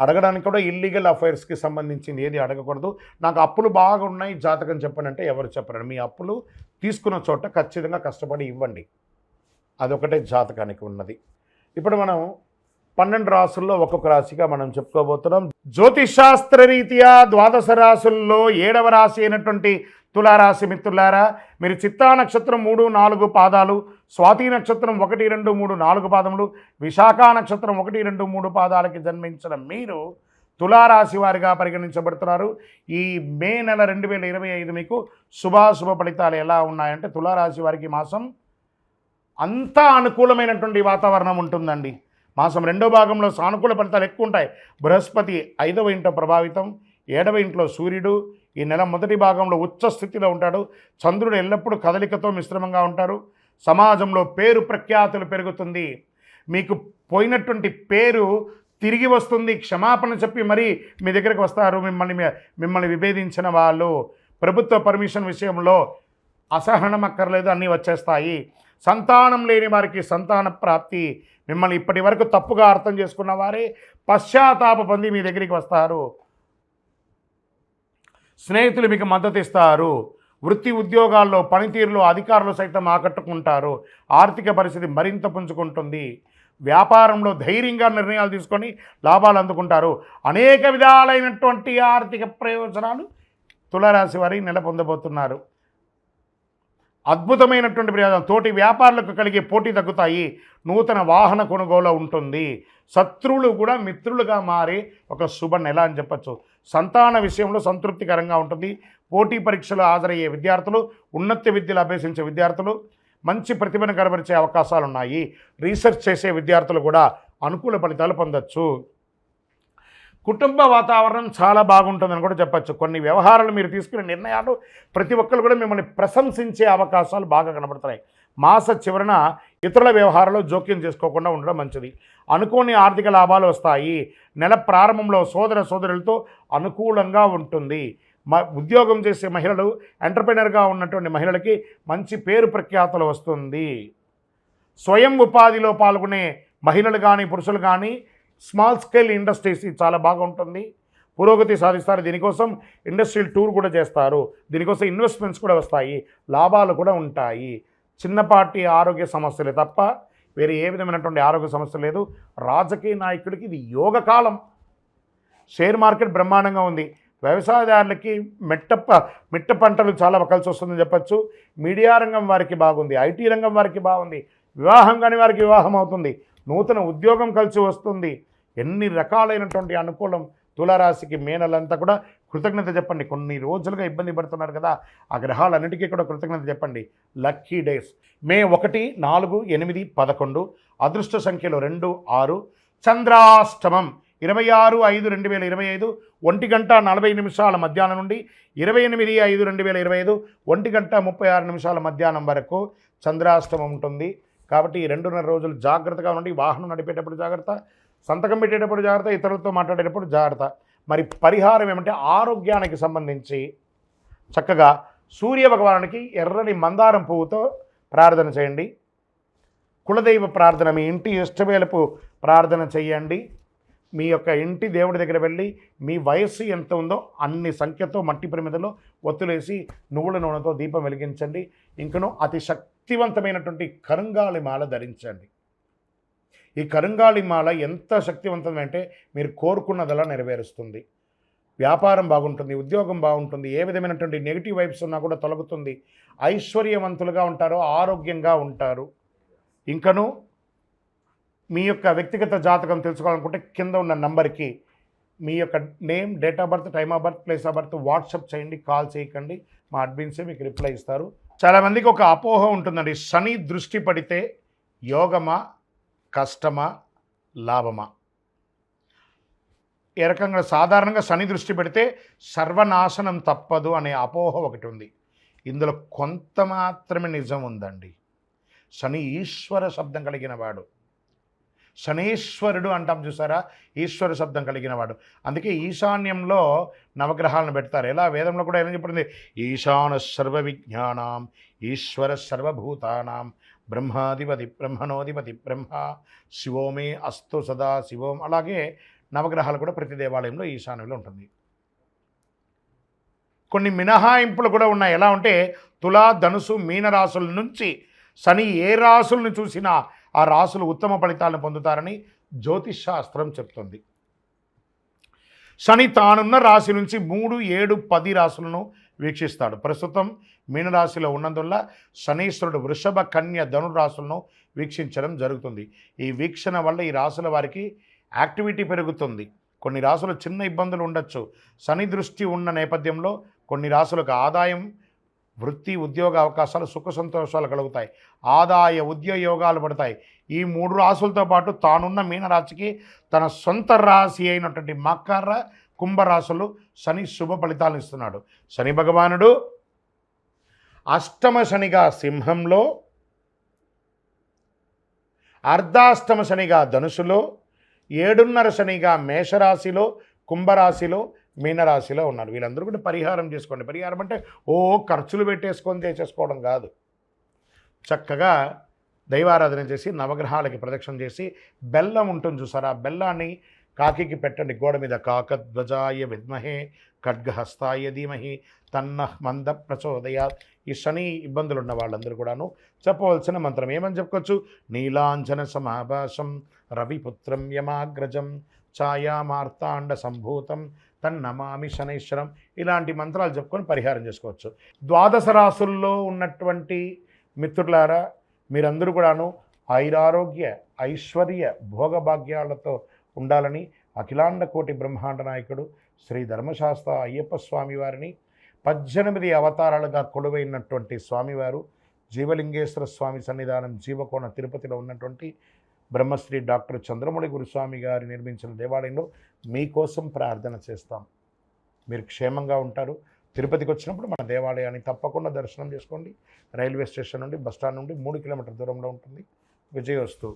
అడగడానికి కూడా ఇల్లీగల్ అఫైర్స్కి సంబంధించింది ఏది అడగకూడదు. నాకు అప్పులు బాగా ఉన్నాయి జాతకం చెప్పనంటే ఎవరు చెప్పరండి. మీ అప్పులు తీసుకున్న చోట ఖచ్చితంగా కష్టపడి ఇవ్వండి. అదొకటే జాతకానికి ఉన్నది. ఇప్పుడు మనం పన్నెండు రాసుల్లో ఒక్కొక్క రాశిగా మనం చెప్పుకోబోతున్నాం. జ్యోతిషాస్త్ర రీత్యా ద్వాదశ రాసుల్లో ఏడవ రాశి అయినటువంటి తులారాశి మిత్రులారా మీరు చిత్తా నక్షత్రం మూడు నాలుగు పాదాలు స్వాతి నక్షత్రం ఒకటి రెండు మూడు నాలుగు పాదములు విశాఖ నక్షత్రం ఒకటి రెండు మూడు పాదాలకి జన్మించిన మీరు తులారాశి వారిగా పరిగణించబడుతున్నారు. ఈ మే నెల రెండు వేల ఇరవై ఐదు మీకు శుభాశుభ ఫలితాలు ఎలా ఉన్నాయంటే తులారాశి వారికి మాసం అంతా అనుకూలమైనటువంటి వాతావరణం ఉంటుందండి. మాసం రెండో భాగంలో సానుకూల ఫలితాలు ఎక్కువ ఉంటాయి. బృహస్పతి ఐదవ ఇంట్లో ప్రభావితం ఏడవ ఇంట్లో సూర్యుడు ఈ నెల మొదటి భాగంలో ఉచ్చ స్థితిలో ఉంటాడు. చంద్రుడు ఎల్లప్పుడూ కదలికతో మిశ్రమంగా ఉంటారు. సమాజంలో పేరు ప్రఖ్యాతులు పెరుగుతుంది. మీకు పోయినటువంటి పేరు తిరిగి వస్తుంది. క్షమాపణ చెప్పి మరీ మీ దగ్గరికి వస్తారు. మిమ్మల్ని మిమ్మల్ని విభేదించిన వాళ్ళు. ప్రభుత్వ పర్మిషన్ విషయంలో అసహనం అక్కర్లేదు. అన్నీ వచ్చేస్తాయి. సంతానం లేని వారికి సంతాన ప్రాప్తి మిమ్మల్ని ఇప్పటి వరకు తప్పుగా అర్థం చేసుకున్న వారే పశ్చాత్తాప పొంది మీ దగ్గరికి వస్తారు. స్నేహితులు మీకు మద్దతు ఇస్తారు. వృత్తి ఉద్యోగాల్లో పనితీరులో అధికారులు సైతం ఆకట్టుకుంటారు. ఆర్థిక పరిస్థితి మరింత పుంజుకుంటుంది. వ్యాపారంలో ధైర్యంగా నిర్ణయాలు తీసుకొని లాభాలు అందుకుంటారు. అనేక విధాలైనటువంటి ఆర్థిక ప్రయోజనాలు తులరాశి వారి నెల పొందబోతున్నారు. అద్భుతమైనటువంటి ప్రయోజనం తోటి వ్యాపారులకు కలిగే పోటీ తగ్గుతాయి. నూతన వాహన కొనుగోలు ఉంటుంది. శత్రువులు కూడా మిత్రులుగా మారే ఒక శుభ నెల అని చెప్పచ్చు. సంతాన విషయంలో సంతృప్తికరంగా ఉంటుంది. పోటీ పరీక్షలు హాజరయ్యే విద్యార్థులు ఉన్నత విద్యలు అభ్యసించే విద్యార్థులు మంచి ప్రతిభను కనబరిచే అవకాశాలు ఉన్నాయి రీసెర్చ్ చేసే విద్యార్థులు కూడా అనుకూల ఫలితాలు పొందొచ్చు. కుటుంబ వాతావరణం చాలా బాగుంటుందని కూడా చెప్పచ్చు. కొన్ని వ్యవహారాలు మీరు తీసుకునే నిర్ణయాలు ప్రతి ఒక్కరు కూడా మిమ్మల్ని ప్రశంసించే అవకాశాలు బాగా కనబడుతున్నాయి. మాస చివరన ఇతరుల వ్యవహారాల్లో జోక్యం చేసుకోకుండా ఉండడం మంచిది. అనుకోని ఆర్థిక లాభాలు వస్తాయి. నెల ప్రారంభంలో సోదర సోదరులతో అనుకూలంగా ఉంటుంది. మ ఉద్యోగం చేసే మహిళలు ఎంటర్ప్రైనర్గా ఉన్నటువంటి మహిళలకి మంచి పేరు ప్రఖ్యాతలు వస్తుంది. స్వయం ఉపాధిలో పాల్గొనే మహిళలు కానీ పురుషులు కానీ స్మాల్ స్కేల్ ఇండస్ట్రీస్ ఇది చాలా బాగుంటుంది. పురోగతి సాధిస్తారు. దీనికోసం ఇండస్ట్రియల్ టూర్ కూడా చేస్తారు. దీనికోసం ఇన్వెస్ట్మెంట్స్ కూడా వస్తాయి. లాభాలు కూడా ఉంటాయి. చిన్నపాటి ఆరోగ్య సమస్యలే తప్ప వేరే ఏ విధమైనటువంటి ఆరోగ్య సమస్య లేదు. రాజకీయ నాయకుడికి ఇది యోగకాలం. షేర్ మార్కెట్ బ్రహ్మాండంగా ఉంది. వ్యవసాయదారులకి మెట్ట మిట్ట పంటలు చాలా కలిసి వస్తుందని చెప్పచ్చు. మీడియా రంగం వారికి బాగుంది. ఐటీ రంగం వారికి బాగుంది. వివాహం కాని వారికి వివాహం అవుతుంది. నూతన ఉద్యోగం కలిసి వస్తుంది. ఎన్ని రకాలైనటువంటి అనుకూలం తులారాశికి మేనలంతా కూడా కృతజ్ఞత చెప్పండి. కొన్ని రోజులుగా ఇబ్బంది పడుతున్నారు కదా ఆ గ్రహాలన్నిటికీ కూడా కృతజ్ఞత చెప్పండి. Lucky days. మే ఒకటి నాలుగు ఎనిమిది పదకొండు అదృష్ట సంఖ్యలో రెండు ఆరు చంద్రాష్టమం. ఇరవై ఆరు ఐదు రెండు వేల ఇరవై ఐదు ఒంటి గంట నలభై నిమిషాల మధ్యాహ్నం నుండి ఇరవై ఎనిమిది ఐదు రెండు వేల ఇరవై ఐదు ఒంటి గంట ముప్పై ఆరు నిమిషాల మధ్యాహ్నం వరకు చంద్రాష్టమం ఉంటుంది. కాబట్టి ఈ రెండున్నర రోజులు జాగ్రత్తగా ఉండి వాహనం నడిపేటప్పుడు జాగ్రత్త. సంతకం పెట్టేటప్పుడు జాగ్రత్త ఇతరులతో మాట్లాడేటప్పుడు జాగ్రత్త. మరి పరిహారం ఏమంటే ఆరోగ్యానికి సంబంధించి చక్కగా సూర్య భగవానునికి ఎర్రని మందారం పువ్వుతో ప్రార్థన చేయండి. కులదైవ ప్రార్థన మీ ఇంటి ఇష్టమేలపు ప్రార్థన చేయండి. మీ యొక్క ఇంటి దేవుడి దగ్గర వెళ్ళి మీ వయస్సు ఎంత ఉందో అన్ని సంఖ్యతో మట్టి ప్రమిదలో ఒత్తులేసి నువ్వుల నూనెతో దీపం వెలిగించండి. ఇంకను అతి శక్తివంతమైనటువంటి కరుంగాలి మాల ధరించండి. ఈ కరుంగాళి మాల ఎంత శక్తివంతమంటే మీరు కోరుకున్నదలా నెరవేరుస్తుంది. వ్యాపారం బాగుంటుంది ఉద్యోగం బాగుంటుంది ఏ విధమైనటువంటి నెగిటివ్ వైబ్స్ ఉన్నా కూడా తొలగుతుంది. ఐశ్వర్యవంతులుగా ఉంటారు ఆరోగ్యంగా ఉంటారు. ఇంకను మీ యొక్క వ్యక్తిగత జాతకం తెలుసుకోవాలనుకుంటే కింద ఉన్న నంబర్కి మీ యొక్క name date of birth time of birth place of birth WhatsApp చేయండి కాల్ చేయకండి. మా అడ్మిన్సే మీకు రిప్లై ఇస్తారు. చాలామందికి ఒక అపోహ ఉంటుందండి. శని దృష్టి పడితే యోగమా కష్టమా లాభమా? ఏ రకంగా సాధారణంగా శని దృష్టి పెడితే సర్వనాశనం తప్పదు అనే అపోహ ఒకటి ఉంది ఇందులో కొంత మాత్రమే నిజం ఉందండి. శని ఈశ్వర శబ్దం కలిగిన వాడు. శనీశ్వరుడు అంటాం చూసారా? ఈశ్వర శబ్దం కలిగిన వాడు. అందుకే ఈశాన్యంలో నవగ్రహాలను పెడతారు. ఎలా? వేదంలో కూడా ఏమని చెప్పింది ఈశాన సర్వ విజ్ఞానం ఈశ్వర సర్వభూతానాం బ్రహ్మాధిపతి బ్రహ్మణోధిపతి బ్రహ్మ శివోమే అస్తు సదా శివోం. అలాగే నవగ్రహాలు కూడా ప్రతి దేవాలయంలో ఈశాన్యంలో ఉంటుంది. కొన్ని మినహాయింపులు కూడా ఉన్నాయి. ఎలా ఉంటే తులా ధనుసు మీన రాసుల నుంచి శని ఏ రాసులను చూసినా ఆ రాసులు ఉత్తమ ఫలితాలను పొందుతారని జ్యోతిష్ శాస్త్రం చెప్తుంది. శని తానున్న రాశి నుంచి మూడు ఏడు పది రాశులను వీక్షిస్తాడు. ప్రస్తుతం మీనరాశిలో ఉన్నందువల్ల శనీశ్వరుడు వృషభ కన్య ధను రాశులను వీక్షించడం జరుగుతుంది. ఈ వీక్షణ వల్ల ఈ రాశుల వారికి యాక్టివిటీ పెరుగుతుంది. కొన్ని రాసులు చిన్న ఇబ్బందులు ఉండొచ్చు. శని దృష్టి ఉన్న నేపథ్యంలో కొన్ని రాసులకు ఆదాయం వృత్తి ఉద్యోగ అవకాశాలు సుఖ సంతోషాలు కలుగుతాయి. ఆదాయ ఉద్యోగ యోగాలు పడతాయి. ఈ మూడు రాసులతో పాటు తానున్న మీనరాశికి తన సొంత రాశి అయినటువంటి మకర కుంభరాశులు శని శుభ ఫలితాలు ఇస్తున్నాడు. శని భగవానుడు అష్టమ శనిగా సింహంలో అర్ధాష్టమ శనిగా ధనుసులో ఏడున్నర శనిగా మేషరాశిలో కుంభరాశిలో మీనరాశిలో ఉన్నారు. వీళ్ళందరూ కూడా పరిహారం చేసుకోండి. పరిహారం అంటే ఓ ఖర్చులు పెట్టేసుకొని చేసేసుకోవడం కాదు. చక్కగా దైవారాధన చేసి నవగ్రహాలకి ప్రదక్షిణ చేసి బెల్లం ఉంటుంది చూసారా? ఆ బెల్లాన్ని కాకికి పెట్టండి. గోడ మీద కాకధ్వజాయ విద్మహే ఖడ్గహస్తాయ ధీమహి తన్న మంద ప్రచోదయ ఈ శని ఇబ్బందులు ఉన్న వాళ్ళందరూ కూడాను చెప్పవలసిన మంత్రం ఏమని చెప్పుకోవచ్చు? నీలాంజన సమాభాషం రవిపుత్రం యమాగ్రజం ఛాయామార్తాండ సంభూతం తన్నమామి శనైశ్వరం ఇలాంటి మంత్రాలు చెప్పుకొని పరిహారం చేసుకోవచ్చు. ద్వాదశ రాసుల్లో ఉన్నటువంటి మిత్రులారా మీరందరూ కూడాను ఐరారోగ్య ఐశ్వర్య భోగభాగ్యాలతో ఉండాలని అఖిలాండ కోటి బ్రహ్మాండ నాయకుడు శ్రీ ధర్మశాస్త్ర అయ్యప్ప స్వామి వారిని పద్దెనిమిది అవతారాలుగా కొలువైనటువంటి స్వామివారు జీవలింగేశ్వర స్వామి సన్నిధానం జీవకోణ తిరుపతిలో ఉన్నటువంటి బ్రహ్మశ్రీ డాక్టర్ చంద్రమౌళి గురుస్వామి గారు నిర్మించిన దేవాలయంలో మీకోసం ప్రార్థన చేస్తాం. మీరు క్షేమంగా ఉంటారు. తిరుపతికి వచ్చినప్పుడు మన దేవాలయాన్ని తప్పకుండా దర్శనం చేసుకోండి. రైల్వే స్టేషన్ నుండి బస్టాండ్ నుండి మూడు కిలోమీటర్ దూరంలో ఉంటుంది. విజయవస్తు